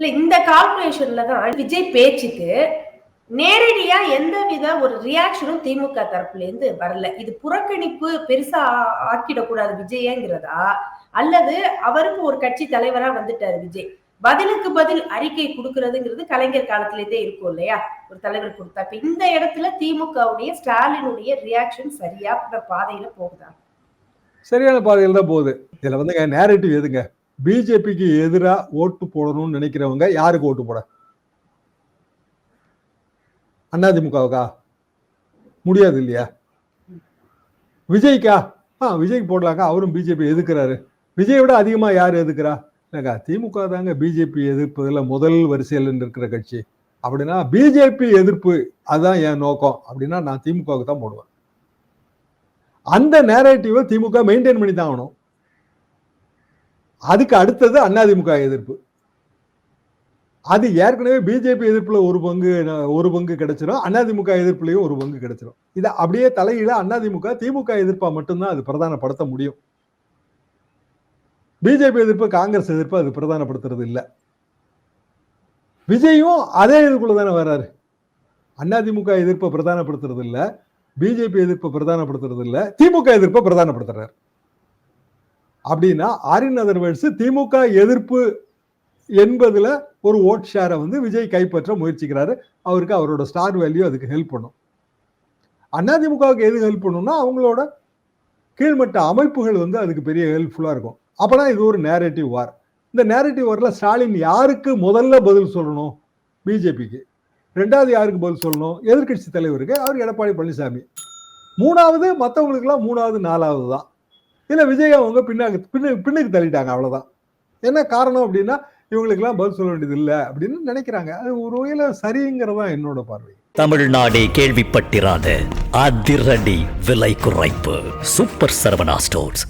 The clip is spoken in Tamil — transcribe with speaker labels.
Speaker 1: இல்ல இந்த கால்குலேஷன்ல தான் விஜய் பேச்சுக்கு நேரடியா எந்த வித ஒரு ரியாக்ஷனும் திமுக தரப்புல இருந்து வரல. இது புறக்கணிப்பு பெருசா ஆக்கிடக்கூடாது விஜயங்கிறதா? அல்லது அவருக்கு ஒரு கட்சி தலைவரா வந்துட்டாரு விஜய். பதிலுக்கு பதில் அறிக்கை கொடுக்கறதுங்கிறது கலைஞர் காலத்திலேயே இருக்கும் இல்லையா? ஒரு தலைவர் கொடுத்தா. இப்ப இந்த இடத்துல திமுகவுடைய ஸ்டாலினுடைய ரியாக்ஷன் சரியா பாதையில போகுதா?
Speaker 2: சரியான பாதையில் தான் போகுது. இதுல வந்துங்க நேரட்டிவ் எதுங்க? பிஜேபிக்கு எதிராக ஓட்டு போடணும்னு நினைக்கிறவங்க யாருக்கு ஓட்டு போட? அதிமுகவுக்கா முடியாது இல்லையா? விஜய்க்கா? ஆ விஜய்க்கு போடலாங்க அவரும் பிஜேபி எதுக்குறாரு விஜய் விட அதிகமாக யார் எதுக்குறா இல்லைக்கா திமுக தாங்க பிஜேபி எதிர்ப்பதில் முதல் வரிசையில் இருக்கிற கட்சி. அப்படின்னா பிஜேபி எதிர்ப்பு அதுதான் என் நோக்கம். அப்படின்னா நான் திமுகவுக்கு தான் போடுவேன். அந்த நேரேட்டிவை திமுக மெயின்டைன் பண்ணி தான் ஆகணும். அதுக்கு அடுத்தது அதிமுக எதிர்ப்பு. அது ஏற்கனவே பிஜேபி எதிர்ப்புல ஒரு பங்கு ஒரு பங்கு கிடைச்சிடும் அதிமுக எதிர்ப்புலயும் ஒரு பங்கு கிடைச்சிடும் இதை அப்படியே தலையில அதிமுக திமுக எதிர்ப்பாக மட்டும்தான் அது பிரதானப்படுத்த முடியும். பிஜேபி எதிர்ப்பு காங்கிரஸ் எதிர்ப்பு அது பிரதானப்படுத்துறது இல்ல. விஜயும் அதே இதுக்குள்ள தானே வர்றாரு அதிமுக எதிர்ப்பை பிரதானப்படுத்துறது இல்ல. பிஜேபி எதிர்ப்பை பிரதானப்படுத்துறது இல்லை. திமுக எதிர்ப்பை பிரதானப்படுத்துறாரு. அப்படின்னா ஆரின் அதர்வேல்ஸ் திமுக எதிர்ப்பு என்பதில் ஒரு ஓட் ஷேரை வந்து விஜய் கைப்பற்ற முயற்சிக்கிறாரு. அவருக்கு அவரோட ஸ்டார் வேல்யூ அதுக்கு ஹெல்ப் பண்ணும். அதிமுகவுக்கு எது ஹெல்ப் பண்ணும்னா அவங்களோட கீழ்மட்ட அமைப்புகள் வந்து அதுக்கு பெரிய ஹெல்ப்ஃபுல்லாக இருக்கும். அப்போனா இது ஒரு நேரேட்டிவ் வார் இந்த நேரேட்டிவ் வாரில் ஸ்டாலின் யாருக்கு முதல்ல பதில் சொல்லணும்? பிஜேபிக்கு. ரெண்டாவது யாருக்கு பதில் சொல்லணும்? எதிர்க்கட்சி தலைவருக்கு. அவர் எடப்பாடி பழனிசாமி. மூணாவது மற்றவங்களுக்குலாம் மூணாவது நாலாவது தான். இல்லை விஜய் அவங்க பின்னாக்கு பின்னு பின்னுக்கு தள்ளிட்டாங்க அவ்வளோதான் என்ன காரணம் அப்படின்னா இவங்களுக்கெல்லாம் பதில் சொல்ல வேண்டியது இல்லை அப்படின்னு நினைக்கிறாங்க. அது ஒரு வகையில் சரிங்கிறதா என்னோட பார்வை.
Speaker 3: தமிழ்நாடே கேள்விப்பட்டிராத அதிரடி விலை குறைப்பு. Super Saravana stores.